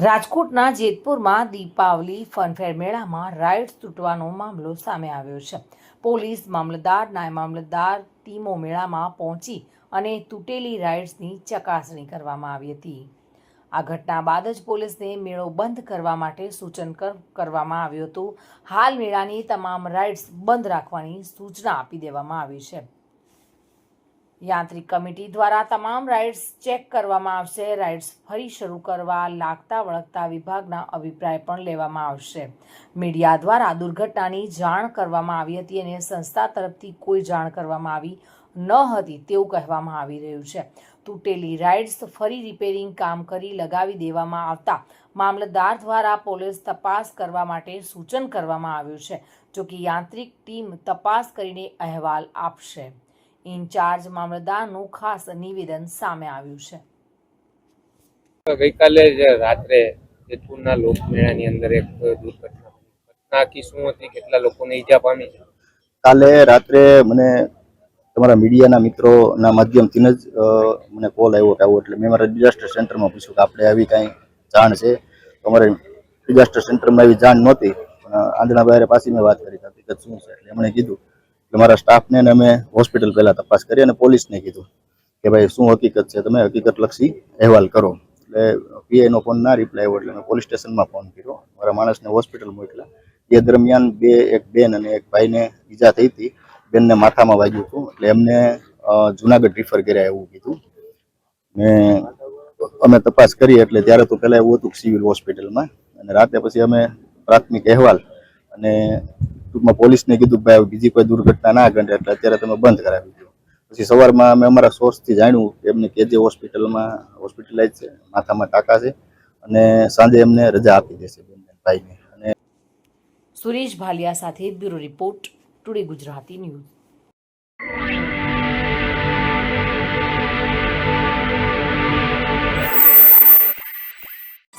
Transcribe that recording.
રાજકોટના જેતપુરમાં દીપાવલી ફનફેર મેળામાં રાઇડ્સ તૂટવાનો મામલો સામે આવ્યો છે. પોલીસ મામલતદાર નાયબ મામલતદાર ટીમો મેળામાં પહોંચી અને તૂટેલી રાઇડ્સની ચકાસણી કરવામાં આવી હતી. આ ઘટના બાદ જ પોલીસને મેળો બંધ કરવા માટે સૂચન કર- કરવામાં આવ્યું હતું. હાલ મેળાની તમામ રાઇડ્સ બંધ રાખવાની સૂચના આપી દેવામાં આવી છે. યાંત્રિક કમિટી દ્વારા તમામ રાઇડ્સ ચેક કરવામાં આવશે. રાઇડ્સ ફરી શરૂ કરવા લાગતા વળગતા વિભાગના અભિપ્રાય પણ લેવામાં આવશે. મીડિયા દ્વારા દુર્ઘટનાની જાણ કરવામાં આવી હતી અને સંસ્થા તરફથી કોઈ જાણ કરવામાં આવી ન હતી તેવું કહેવામાં આવી રહ્યું છે. તૂટેલી રાઇડ્સ ફરી રિપેરિંગ કામ કરી લગાવી દેવામાં આવતા મામલતદાર દ્વારા પોલીસ તપાસ કરવા માટે સૂચન કરવામાં આવ્યું છે, જો કે યાંત્રિક ટીમ તપાસ કરીને અહેવાલ આપશે. ઇન્ચાર્જ મામલતદારનું ખાસ નિવેદન સામે આવ્યું છે. ગઈકાલે જ રાત્રે જેતપુરના લોકમેળાની અંદર એક દુર્ઘટના ઘટના કી શું હતી કેટલા લોકોને ઈજા પામી? કાલે રાત્રે મને તમારા મીડિયાના મિત્રોના માધ્યમથી જ મને કોલ આવ્યો કે આવો એટલે મેં મારા ડિઝાસ્ટર સેન્ટરમાં પૂછ્યું કે આપણે આવી કાંઈ જાણ છે? અમારે ડિઝાસ્ટર સેન્ટરમાં એવી જાણ નહોતી પણ આંધણા બહાર પાછી મેં વાત કરી હતી કે શું છે? એટલે એમણે કીધું કે મારા સ્ટાફને અમે હોસ્પિટલ પહેલાં તપાસ કરી અને પોલીસને કીધું કે ભાઈ, શું હકીકત છે? તમે હકીકતલક્ષી અહેવાલ કરો. એટલે પીઆઈનો ફોન ના રિપ્લાય આવ્યો, એટલે મેં પોલીસ સ્ટેશનમાં ફોન કર્યો. મારા માણસને હોસ્પિટલ મોકલ્યા. એ દરમિયાન બે, એક બેન અને એક ભાઈને ઈજા થઈ હતી. બેનને માથામાં વાગ્યું હતું. એટલે એમને જુનાગઢ રિફર કર્યા એવું કીધું. ને અમે તપાસ કરી એટલે ત્યારે તો પહેલાં એવું હતું સિવિલ હોસ્પિટલમાં અને રાતે પછી અમે પ્રાથમિક અહેવાલ અને ટૂંકમાં પોલીસને કીધું ભાઈ બીજી કોઈ દુર્ઘટના ના ઘટે એટલે અત્યારે તમે બંધ કરાવી દો. પછી સવારમાં અમે અમારા સોર્સથી જાણ્યું કે એમને કેજે હોસ્પિટલમાં હોસ્પિટલાઇઝ છે, માથામાં ટાંકા છે અને સાંજે એમને રજા આપી દેશે ભાઈને. અને સુરેશ ભાલિયા સાથે bureau report, today Gujarati news.